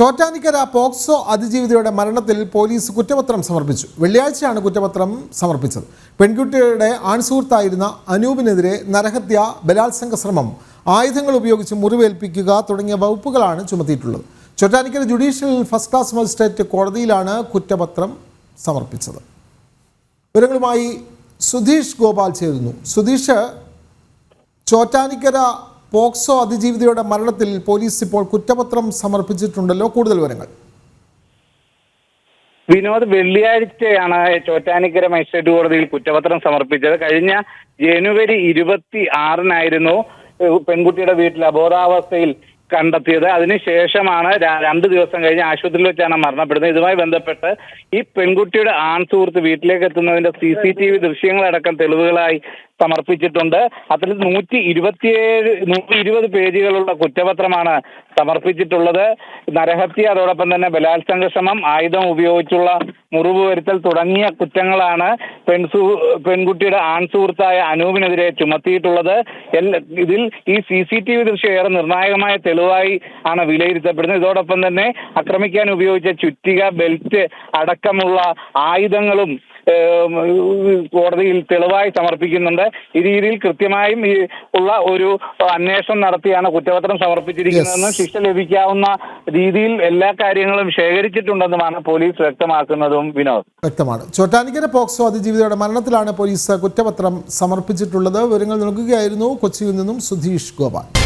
Chottanikkara POCSO അതിജീവിതയുടെ മരണത്തിൽ police കുറ്റപത്രം സമർപ്പിച്ചു. വെള്ളിയാഴ്ചയാണ് കുറ്റപത്രം സമർപ്പിച്ചത്. പെൺകുട്ടിയുടെ ആൺസുഹൃത്തായിരുന്ന അനൂപിനെതിരെ നരഹത്യ ബലാത്സംഗ ശ്രമം ആയുധങ്ങൾ ഉപയോഗിച്ച് മുറിവേൽപ്പിക്കുക തുടങ്ങിയ വകുപ്പുകളാണ് ചുമത്തിയിട്ടുള്ളത്. Chottanikkara judicial first class magistrate കോടതിയിലാണ് കുറ്റപത്രം സമർപ്പിച്ചത്. വിവരങ്ങളുമായി സുധീഷ് ഗോപാൽ ചേരുന്നു. സുധീഷ് ചോറ്റാനിക്കര പോക്സോ അതിജീവിതയുടെ മരണത്തിൽ പോലീസ് ഇപ്പോൾ കുറ്റപത്രം സമർപ്പിച്ചിട്ടുണ്ടല്ലോ. കൂടുതൽ വിവരങ്ങൾ. വിനോദ് വെള്ളിയാഴ്ചയാണ് ചോറ്റാനിക്കര മജിസ്ട്രേറ്റ് കോടതിയിൽ കുറ്റപത്രം സമർപ്പിച്ചത്. കഴിഞ്ഞ ജനുവരി ഇരുപത്തി ആറിനായിരുന്നു പെൺകുട്ടിയുടെ വീട്ടിൽ അബോധാവസ്ഥയിൽ കണ്ടെത്തിയത്. അതിനുശേഷമാണ് രണ്ടു ദിവസം കഴിഞ്ഞ് ആശുപത്രിയിൽ വെച്ചാണ് മരണപ്പെടുന്നത്. ഇതുമായി ബന്ധപ്പെട്ട് ഈ പെൺകുട്ടിയുടെ ആൺ സുഹൃത്ത് വീട്ടിലേക്ക് എത്തുന്നതിന്റെ സി സി ടി വി ദൃശ്യങ്ങളടക്കം തെളിവുകളായി സമർപ്പിച്ചിട്ടുണ്ട്. അതിൽ നൂറ്റി ഇരുപത്തിയേഴ് നൂറ്റി ഇരുപത് പേജുകളുള്ള കുറ്റപത്രമാണ് സമർപ്പിച്ചിട്ടുള്ളത്. നരഹത്യ അതോടൊപ്പം തന്നെ ബലാത്സംഗ ശ്രമം ആയുധം ഉപയോഗിച്ചുള്ള മുറിവ് വരുത്തൽ തുടങ്ങിയ കുറ്റങ്ങളാണ് പെൺസു പെൺകുട്ടിയുടെ ആൺ സുഹൃത്തായ അനൂപിനെതിരെ ചുമത്തിയിട്ടുള്ളത്. ഇതിൽ ഈ സി സി ടി വി ദൃശ്യം ഏറെ നിർണായകമായ തെളിവായി ആണ് വിലയിരുത്തപ്പെടുന്നത്. ഇതോടൊപ്പം തന്നെ ആക്രമിക്കാൻ ഉപയോഗിച്ച ചുറ്റിക ബെൽറ്റ് അടക്കമുള്ള ആയുധങ്ങളും കോടതിയിൽ തെളിവായി സമർപ്പിക്കുന്നുണ്ട്. ഈ രീതിയിൽ കൃത്യമായും ഈ ഉള്ള ഒരു അന്വേഷണം നടത്തിയാണ് കുറ്റപത്രം സമർപ്പിച്ചിരിക്കുന്നതെന്നും ശിക്ഷ ലഭിക്കാവുന്ന രീതിയിൽ എല്ലാ കാര്യങ്ങളും ശേഖരിച്ചിട്ടുണ്ടെന്നുമാണ് പോലീസ് വ്യക്തമാക്കുന്നതും വിനോദ്. വ്യക്തമാണ്. ചോറ്റാനിക്കര പോക്സോ അതിജീവിതയുടെ മരണത്തിലാണ് പോലീസ് കുറ്റപത്രം സമർപ്പിച്ചിട്ടുള്ളത്. വിവരങ്ങൾ നൽകുകയായിരുന്നു കൊച്ചിയിൽ നിന്നും സുധീഷ് ഗോപാൽ.